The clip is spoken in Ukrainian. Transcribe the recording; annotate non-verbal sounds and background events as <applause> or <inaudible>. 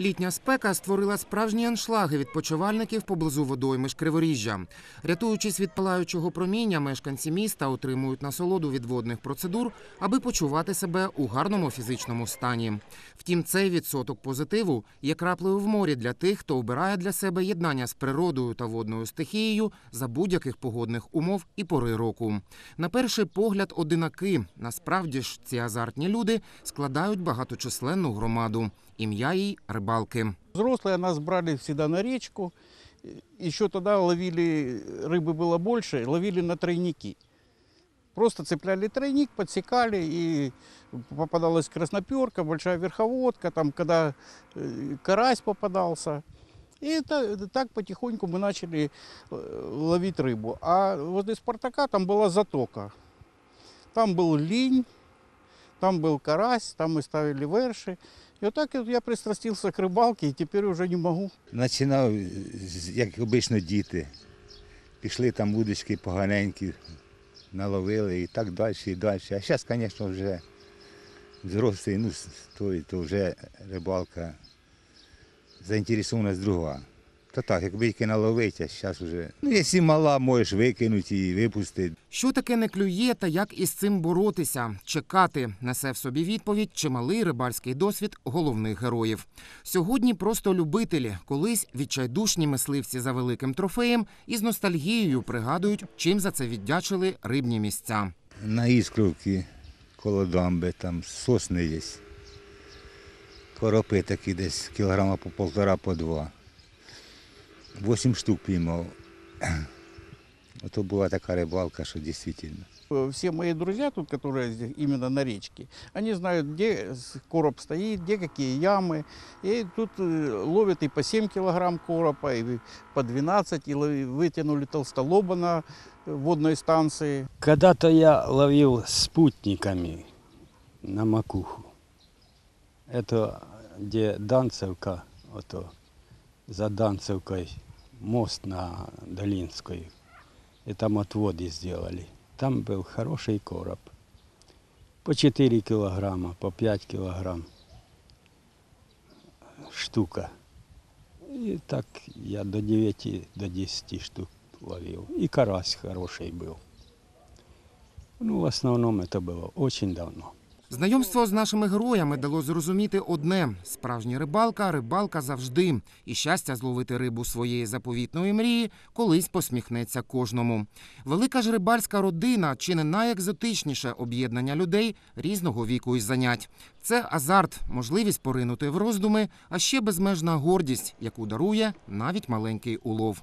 Літня спека створила справжні аншлаги відпочивальників поблизу водойми ж Криворіжжя. Рятуючись від палаючого проміння, мешканці міста отримують насолоду від водних процедур, аби почувати себе у гарному фізичному стані. Втім, цей відсоток позитиву є краплею в морі для тих, хто обирає для себе єднання з природою та водною стихією за будь-яких погодних умов і пори року. На перший погляд, одинаки. Насправді ж ці азартні люди складають багаточисленну громаду. Ім'я їй рибалки. Взрослые нас брали всегда на речку. Еще тогда ловили, рыбы было больше, ловили на тройники. Просто цепляли тройник, подсекали, и попадалась красноперка, большая верховодка, там, когда э, карась попадался. И та- так потихоньку мы начали э, ловить рыбу. А возле Спартака там была затока. Там был линь, там был карась, там мы ставили верши. И вот так вот я пристрастился к рыбалке, и теперь уже не могу. Починав, з- як обично, діти. Пішли там удочки поганенькі, наловили і так далі, і далі. А зараз, звісно, вже взрослий, ну, с- той, то вже рибалка заінтересованість друга. То так, якби тільки наловити, а зараз вже. Ну, якщо мала, можеш викинути і випустити. Що таке не клює та як із цим боротися? Чекати несе в собі відповідь чималий рибальський досвід головних героїв. Сьогодні просто любителі, колись відчайдушні мисливці за великим трофеєм і з ностальгією пригадують, чим за це віддячили рибні місця. На іскровці коло дамби, там сосни є. Коропи такі десь кілограма по полтора, по два. Вісім штук піймав. Ото <clears throat> була така рибалка, що дійсно. Э, Все мои друзья тут, которые здесь именно на речке, они знают, где с- короб стоит, где какие ямы. И тут э, ловят и по 7 килограмм коропа, и по 12, и лови- вытянули толстолоба на э, водной станции. Когда-то я ловил спутниками на макуху. Это где Данцевка, вот за Данцевкой мост на Долинской. И там отводы сделали. Там был хороший короб. По 4 килограмма, по 5 килограмм штука. И так я до 9, до 10 штук ловил. И карась хороший был. Ну, в основном это было очень давно. Знайомство з нашими героями дало зрозуміти одне: справжня рибалка, рибалка завжди. І щастя зловити рибу своєї заповітної мрії колись посміхнеться кожному. Велика ж рибальська родина чи не найекзотичніше об'єднання людей різного віку і занять. Це азарт, можливість поринути в роздуми, а ще безмежна гордість, яку дарує навіть маленький улов.